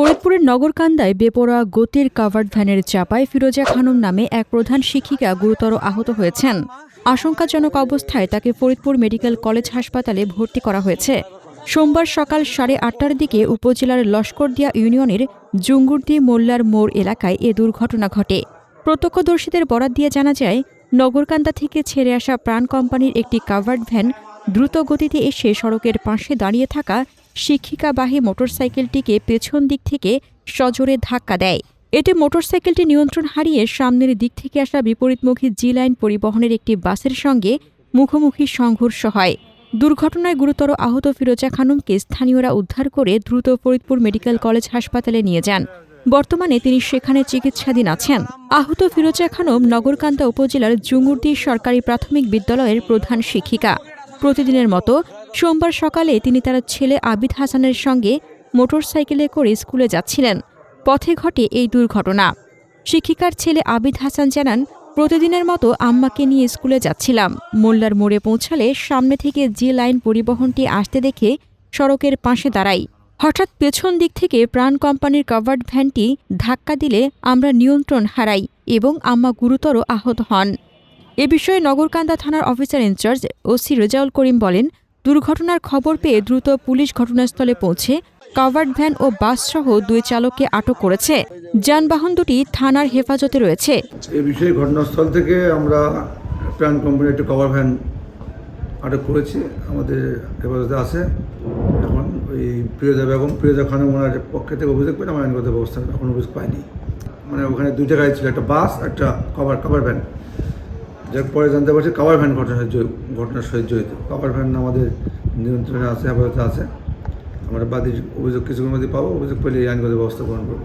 ফরিদপুরের নগরকান্দায় বেপরোয়া গতির কাভার্ড ভ্যানের চাপায় ফিরোজা খানম নামে এক প্রধান শিক্ষিকা গুরুতর আহত হয়েছেন। আশঙ্কাজনক অবস্থায় তাকে ফরিদপুর মেডিকেল কলেজ হাসপাতালে ভর্তি করা হয়েছে। সোমবার সকাল সাড়ে আটটার দিকে উপজেলার লস্করদিয়া ইউনিয়নের জুঙ্গুরদি মোল্লার মোড় এলাকায় এ দুর্ঘটনা ঘটে। প্রত্যক্ষদর্শীদের বরাত দিয়ে জানা যায়, নগরকান্দা থেকে ছেড়ে আসা প্রাণ কোম্পানির একটি কাভার্ড ভ্যান দ্রুত গতিতে এসে সড়কের পাশে দাঁড়িয়ে থাকা শিক্ষিকাবাহী মোটরসাইকেলটিকে পেছন দিক থেকে সজোরে ধাক্কা দেয়। এতে মোটরসাইকেলটি নিয়ন্ত্রণ হারিয়ে সামনের দিক থেকে আসা বিপরীতমুখী জি লাইন পরিবহনের একটি বাসের সঙ্গে মুখোমুখি সংঘর্ষ হয়। দুর্ঘটনায় গুরুতর আহত ফিরোজা খানমকে স্থানীয়রা উদ্ধার করে দ্রুত ফরিদপুর মেডিকেল কলেজ হাসপাতালে নিয়ে যান। বর্তমানে তিনি সেখানে চিকিৎসাধীন আছেন। আহত ফিরোজা খানম নগরকান্দা উপজেলার জুঙ্গুরদি সরকারি প্রাথমিক বিদ্যালয়ের প্রধান শিক্ষিকা। প্রতিদিনের মতো সোমবার সকালে তিনি তার ছেলে আবিদ হাসানের সঙ্গে মোটরসাইকেলে করে স্কুলে যাচ্ছিলেন। পথে ঘটে এই দুর্ঘটনা। শিক্ষিকার ছেলে আবিদ হাসান জানান, প্রতিদিনের মতো আম্মাকে নিয়ে স্কুলে যাচ্ছিলাম। মোল্লার মোড়ে পৌঁছালে সামনে থেকে যে লাইন পরিবহনটি আসতে দেখে সড়কের পাশে দাঁড়াই। হঠাৎ পেছন দিক থেকে প্রাণ কোম্পানির কাভার্ড ভ্যানটি ধাক্কা দিলে আমরা নিয়ন্ত্রণ হারাই এবং আম্মা গুরুতর আহত হন। এ বিষয়ে নগরকান্দা থানার officer in charge OC Rezaul Karim বলেন দুর্ঘটনার খবর পেয়ে দ্রুত পুলিশ ঘটনাস্থলে পৌঁছে কাভার্ড ভ্যান ও বাসসহ দুই চালককে আটক করেছে। যানবাহন দুটি থানার হেফাজতে রয়েছে। এই বিষয়ে ঘটনাস্থল থেকে আমরা প্রাণ কোম্পানির একটি কভার ভ্যান আটক করেছি, আমাদের হেফাজতে আছে। এখন ওই প্রিয়জা বেগম প্রিয়জা খানের ওনার পক্ষে থেকে অভিযোগ পেলে আমরা আইনগত ব্যবস্থা এখন অভিযোগ পাইনি। মানে ওখানে দুইটা গাড়ি ছিল, একটা বাস, একটা কভার কভার ভ্যান। যার পরে জানতে পারছি কাবার ভ্যান ঘটনা ঘটনার সহিত জড়িত। কাবার ভ্যান আমাদের নিয়ন্ত্রণে আছে আপাতত আছে। আমরা বাদী অভিযোগ কিছুক্ষণ মধ্যে পাবো, অভিযোগ পেলে আইনগত ব্যবস্থা গ্রহণ করব।